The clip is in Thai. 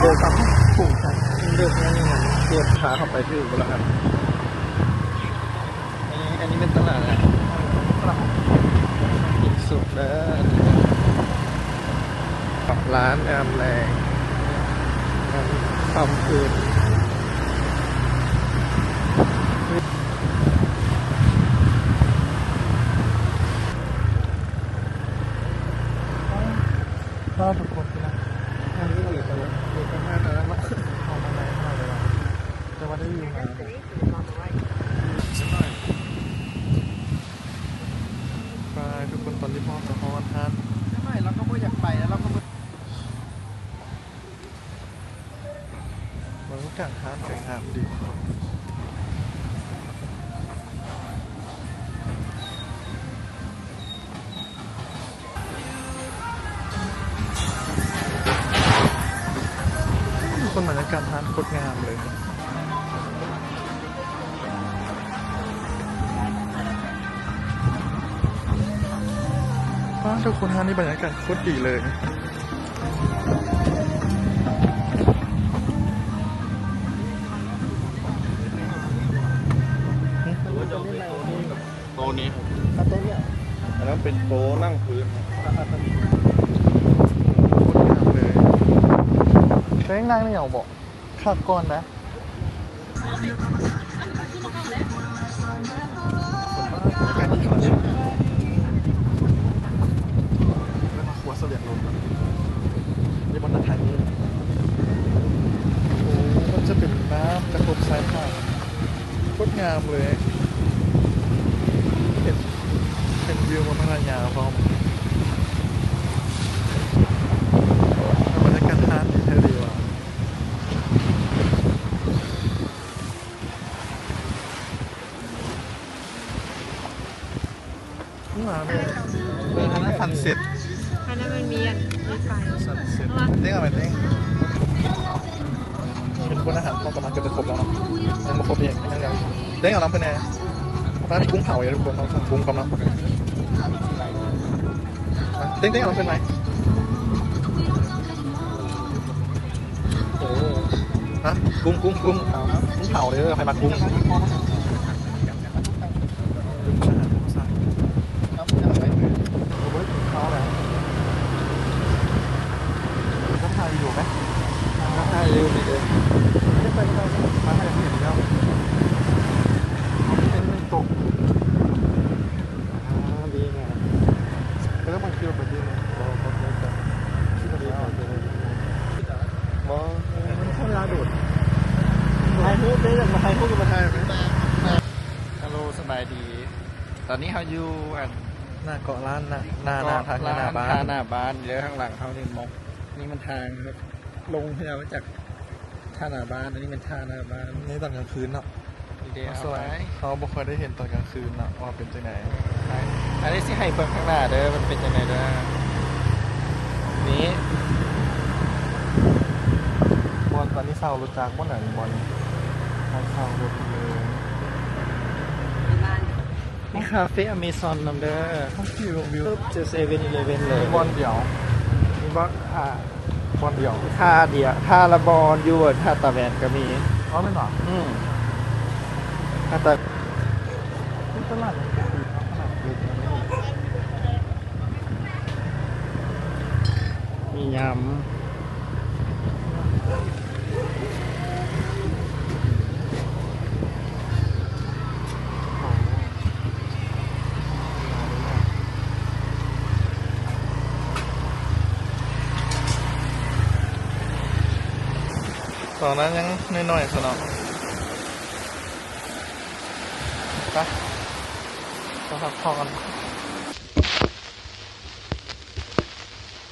เดินครับผูกครับเดินนั่นนี่นะเทียบขาเข้าไปที่อุบลครับอันนี้เป็นตลาดนะอีกสุดแล้วกับร้านแอมแรงทำคืน ก็ทุกคนนะทางนี้เลยไปเลยอยู่ข้างหน้าแล้วเนาะเอามาไหนมาเลยจะว่าได้วิวงามไปทุก คนตอนที่พ่อจะฮอนฮันไม่เราก็ไม่อยากไปแล้วเราก็ไม่มันก็กางทานกางงามดีคนบรรยากาศทานโคตรงามเลย ทุกคนฮะนี่บรรยากาศโคตรดีเลยโต๊ะนี้ครับเอาตัวเนี้ยอันนั้นเป็นโต๊ะนั่งพื้นครับเช้งนั่งไม่เอาบอกขับก่อนนะบรรยากาศดีขนาดนี้แล้วมาครัวเสลียงลมกันนี่บนตะไคร้นี่โอ้มันจะเป็นน้ำกระทบสายผ่านโคตร งามเลยเห็นเป็นวิวบนพัทยาพร้อมบรรยากาศทานที่เธอดีว่ะนี่มาเลยเออทางนั้นฟันเสร็จอันนั้นมันมีอะมีไฟฟันเสร็จเด้งอะไรเด้งเป็นคนอาหารต้องประมาณเกือบจะครบแล้วเนาะยังไม่ครบอีกยังยังเด้งเอาน้ำไปแน่ร้านมีกุ้ง เผาอยู่ทุกคนเราสั่งกุ้งกับน้ำเด้งเด้งเอาน้ำเป็นไหมโอ้ฮะกุ้งกุ้งกุ้งกุ้งเผาเลยใครมากุ้งเขาอะไรก็ถ่ายอยู่ไหมก็ถ่ายอยู่นี่เลยไม่ไปก็ไปมาให้เห็นแล้วเป็นไม่ตกอ่าดีไงแล้วมันคือแบบนี้เลยบอกบอกเลยจ้ะที่มันดีมากเลยบอมันคนลาดุดถ่ายรูปได้มา ถ่ายรูปมาถ่ายไหมฮัลโหลสบายดี ตอนนี้เขาอยู่อันหน้าเกาะล้านหน้าหน้าหน้าทางหน้าบ้าทานหน้าบ้านเดี๋ยวข้างหลังเขานี่มองนี่มันทางครับลงที่เรามาจากท่าหน้าบ้านอันนี้เป็นท่าหน้าบ้านนี่ตอนกลางคืนเนาะ เดี๋ยวสเอาวไปยเขาบอกเคยได้เห็นตอนกลางคืนเนาะว่าเป็นจังไหนอันนี้สิให้เบิ่งข้างหน้าเด้อมันเป็นยังไงเด้อนี้บอลตอนนี้เศร้ารู้จักว่าไหนบอลบอลเศร้ารถเลยนี่คาเฟ่อเมซอนนำเด้อเขาขี่ลงวิวปุ๊บเจอเซเว่นอีเลเว่นเลยบอลเดี่ยวมีบอลอ่าบอลเดี่ยวท่าเดียวท่าละบอลอยู่ท่าตะแวนก็มีอ๋อไม่หรออืม ท่าตะที่ตลาดมันเป็นปีเขาขนาดเล็กนะนี่มียำตอนนั้นยังน้อยๆสนอง ไปไปพักผ่อน